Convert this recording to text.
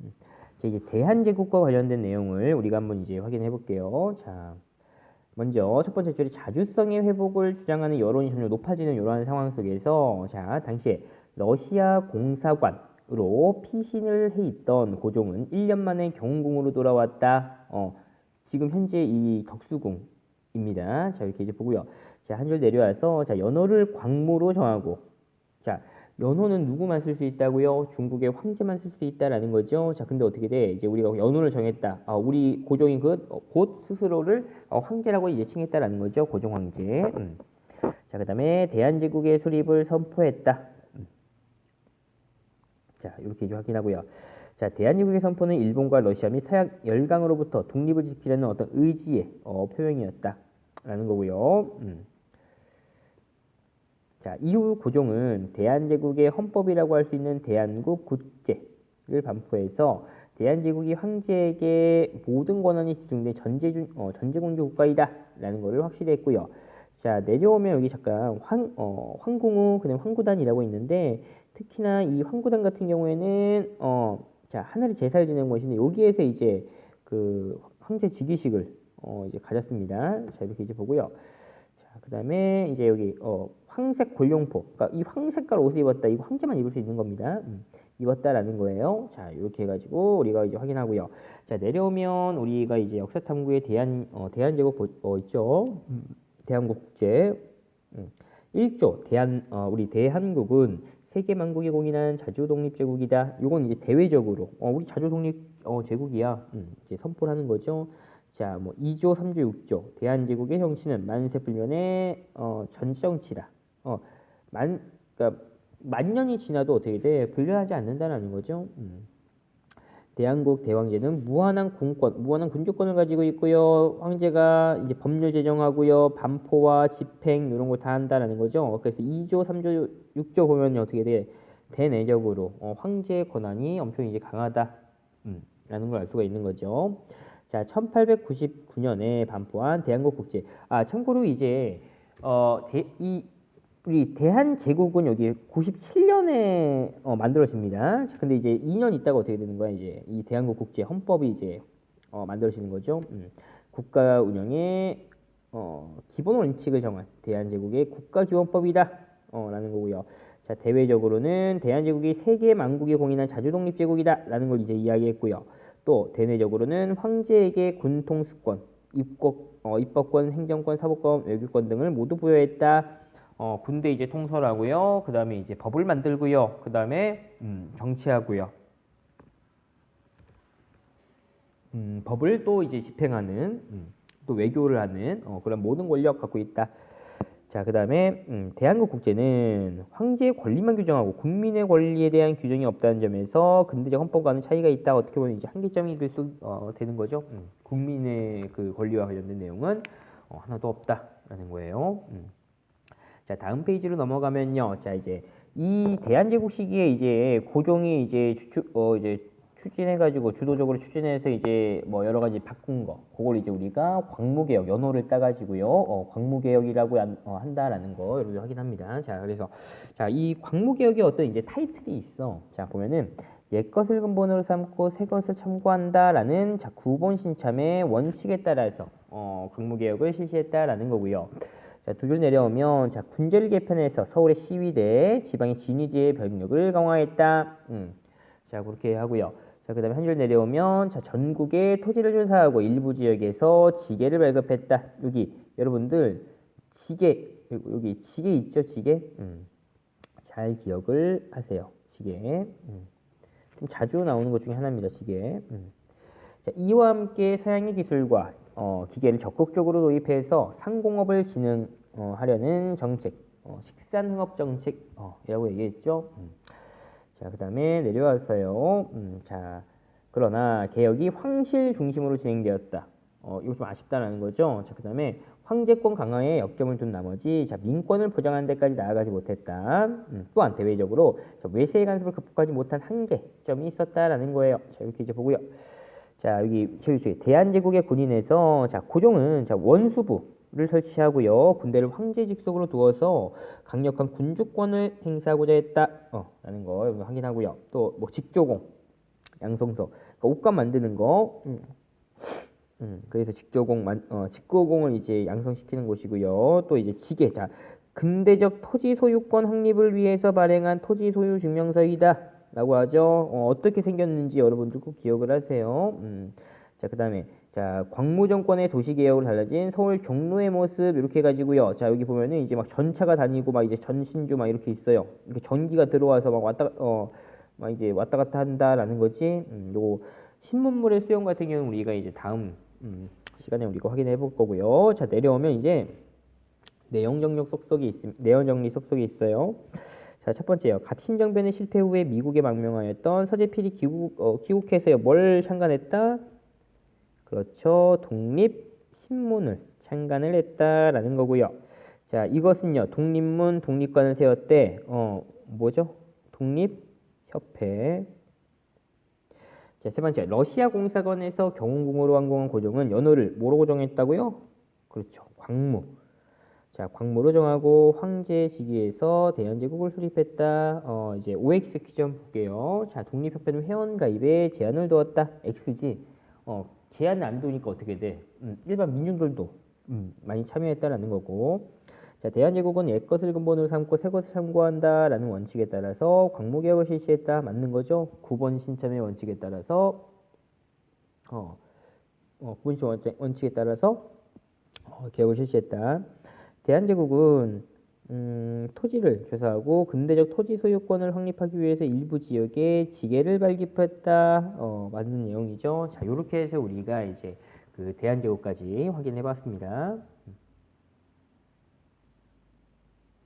음. 자, 이제 대한제국과 관련된 내용을 우리가 한번 이제 확인해 볼게요. 자, 먼저 첫 번째 줄이 자주성의 회복을 주장하는 여론이 점점 높아지는 이러한 상황 속에서 자, 당시에 러시아 공사관으로 피신을 해 있던 고종은 1년 만에 경궁으로 돌아왔다. 어, 지금 현재 이 덕수궁입니다. 자, 이렇게 이제 보고요. 자, 한 줄 내려와서 자, 연호를 광무로 정하고 자, 연호는 누구만 쓸 수 있다고요? 중국의 황제만 쓸 수 있다라는 거죠. 자, 근데 어떻게 돼? 이제 우리가 연호를 정했다. 아, 우리 고종이 그, 어, 곧 스스로를 어, 황제라고 이제 칭했다라는 거죠. 고종 황제. 음. 자, 그다음에 대한제국의 수립을 선포했다. 음. 자, 이렇게 확인하고요. 자, 대한제국의 선포는 일본과 러시아 및 서양 열강으로부터 독립을 지키려는 어떤 의지의 어, 표명이었다라는 거고요. 음. 자, 이후 고종은 대한제국의 헌법이라고 할 수 있는 대한국 국제를 반포해서 대한제국이 황제에게 모든 권한이 집중된 전제주, 어, 전제공주 국가이다 라는 것을 확실히 했고요. 자, 내려오면 여기 잠깐 황, 어, 황궁우, 그다음 황구단이라고 있는데 특히나 이 황구단 같은 경우에는 어, 자, 하늘의 제사를 지내는 것인데 여기에서 이제 그 황제 즉위식을 어, 이제 가졌습니다. 자, 이렇게 이제 보고요. 자, 그다음에 이제 여기 어, 황색 골룡포. 그러니까 이 황색깔 옷을 입었다. 이거 황제만 입을 수 있는 겁니다. 음, 입었다라는 거예요. 자, 이렇게 해가지고 우리가 이제 확인하고요. 자, 내려오면 우리가 이제 역사 탐구에 대한 어, 대한제국 어, 있죠. 음, 대한국제 음, 1조 대한 어, 우리 대한국은 세계 만국이 공인한 자주 독립 제국이다. 이건 이제 대외적으로 어, 우리 자주 독립 어, 제국이야. 음, 이제 선포를 하는 거죠. 자, 뭐 2조, 3조, 6조 대한제국의 형식은 만세불변의 어, 전정치다. 어, 만, 그러니까 만 년이 지나도 어떻게 돼? 분류하지 않는다는 거죠. 음. 대한국 대왕제는 무한한 군권, 무한한 군주권을 가지고 있고요. 황제가 이제 법률 제정하고요. 반포와 집행 이런 걸 다 한다라는 거죠. 그래서 2조, 3조, 6조 보면 어떻게 돼? 대내적으로 어, 황제의 권한이 엄청 이제 강하다. 음, 라는 걸 알 수가 있는 거죠. 자, 1899년에 반포한 대한국 국제. 아, 참고로 이제 어, 대, 이 우리 대한 제국은 여기 97년에 어, 만들어집니다. 근데 이제 2년 있다가 어떻게 되는 거야? 이제 이 대한국 국제 헌법이 이제 어, 만들어지는 거죠. 음. 국가 운영의 어, 기본 원칙을 정한 대한제국의 국가기원법이다. 어, 라는 거고요. 자, 대외적으로는 대한제국이 세계 만국이 공인한 자주독립제국이다. 라는 걸 이제 이야기했고요. 또 대내적으로는 황제에게 군통수권, 입국, 어, 입법권, 행정권, 사법권, 외교권 등을 모두 부여했다. 어, 군대 이제 통솔하고요. 그 다음에 이제 법을 만들고요. 그 다음에 음, 정치하고요. 음, 법을 또 이제 집행하는 음, 또 외교를 하는 어, 그런 모든 권력 갖고 있다. 자, 그 다음에 음, 대한국 국제는 황제의 권리만 규정하고 국민의 권리에 대한 규정이 없다는 점에서 근대적 헌법과는 차이가 있다. 어떻게 보면 이제 한계점이 될 수 어, 되는 거죠. 음, 국민의 그 권리와 관련된 내용은 어, 하나도 없다라는 거예요. 음. 자, 다음 페이지로 넘어가면요. 자, 이제 이 대한제국 시기에 이제 고종이 이제 추, 어, 이제 추진해가지고 주도적으로 추진해서 이제 뭐 여러 가지 바꾼 거, 그걸 이제 우리가 광무개혁, 연호를 따가지고요, 어, 광무개혁이라고 한, 어, 한다라는 거 여러분 확인합니다. 자, 그래서 자, 이 광무개혁의 어떤 이제 타이틀이 있어. 자, 보면은 옛 것을 근본으로 삼고 새 것을 참고한다라는 자, 구본 신참의 원칙에 따라서 어, 광무개혁을 실시했다라는 거고요. 자, 두 줄 내려오면 자, 군제를 개편해서 서울의 시위대, 지방의 진위지의 병력을 강화했다. 음. 자, 그렇게 하고요. 자, 그 다음에 한줄 내려오면 자, 전국에 토지를 조사하고 일부 지역에서 지게를 발급했다. 여기 여러분들 지게 여기 지게 있죠, 지게? 음. 잘 기억을 하세요. 지게. 음. 좀 자주 나오는 것 중에 하나입니다, 지게. 음. 자, 이와 함께 서양의 기술과 어, 기계를 적극적으로 도입해서 상공업을 진흥하려는 정책, 어, 식산흥업 정책이라고 어, 얘기했죠. 음. 자, 그 다음에 내려와서요. 음, 자, 그러나 개혁이 황실 중심으로 진행되었다. 어, 이거 좀 아쉽다라는 거죠. 자, 그 다음에 황제권 강화에 역점을 둔 나머지 자, 민권을 보장하는 데까지 나아가지 못했다. 음, 또한 대외적으로 외세의 간섭을 극복하지 못한 한계점이 있었다라는 거예요. 자, 이렇게 이제 보고요. 자, 여기 저기 저기 대한제국의 군인에서 자, 고종은 자, 원수부 를 설치하고요. 군대를 황제 직속으로 두어서 강력한 군주권을 행사하고자 했다. 어, 여러분 확인하고요. 또 뭐 직조공 양성서. 그러니까 옷감 만드는 거. 음. 음, 그래서 직조공 만, 어, 직거공을 이제 양성시키는 곳이고요. 또 이제 지게. 자, 근대적 토지 소유권 확립을 위해서 발행한 토지 소유 증명서이다. 라고 하죠. 어, 어떻게 생겼는지 여러분들 꼭 기억을 하세요. 음. 자, 그 다음에, 자, 광무 정권의 도시개혁으로 달라진 서울 종로의 모습, 이렇게 해가지고요. 자, 여기 보면은 이제 막 전차가 다니고 막 이제 전신주 막 이렇게 있어요. 이렇게 전기가 들어와서 막 왔다, 어, 막 이제 왔다 갔다 한다라는 거지. 음, 요거 신문물의 수용 같은 경우는 우리가 이제 다음, 음, 시간에 우리가 확인해 볼 거고요. 자, 내려오면 이제 내용 정력 속속이 있, 내용 정리 속속이 있어요. 자, 첫 번째요. 갑신정변의 실패 후에 미국에 망명하였던 서재필이 귀국, 어, 귀국해서요. 뭘 창간했다? 그렇죠. 독립 신문을 창간을 했다라는 거고요. 자, 이것은요. 독립문 독립관을 세웠대. 어, 뭐죠? 독립 협회. 자, 세 번째. 러시아 공사관에서 경운궁으로 항공한 고종은 연호를 뭐로 정했다고요? 그렇죠. 광무. 자, 광무로 정하고 황제지기에서 대한제국을 수립했다. 어, 이제 OX 퀴즈 한번 볼게요. 자, 독립협회는 회원 가입에 제한을 두었다. X지. 어, 제한을 안 두니까 어떻게 돼? 음, 일반 민중들도 음, 많이 참여했다라는 거고. 자, 대한제국은 옛 것을 근본으로 삼고 새 것을 참고한다라는 원칙에 따라서 광무개혁을 실시했다. 맞는 거죠? 9번 신참의 원칙에 따라서 어, 어 9번 신참 원칙- 원칙에 따라서 어, 개혁을 실시했다. 대한제국은 음, 토지를 조사하고 근대적 토지 소유권을 확립하기 위해서 일부 지역에 지계를 발급했다. 어, 맞는 내용이죠. 자, 이렇게 해서 우리가 이제 그 대한제국까지 확인해 봤습니다.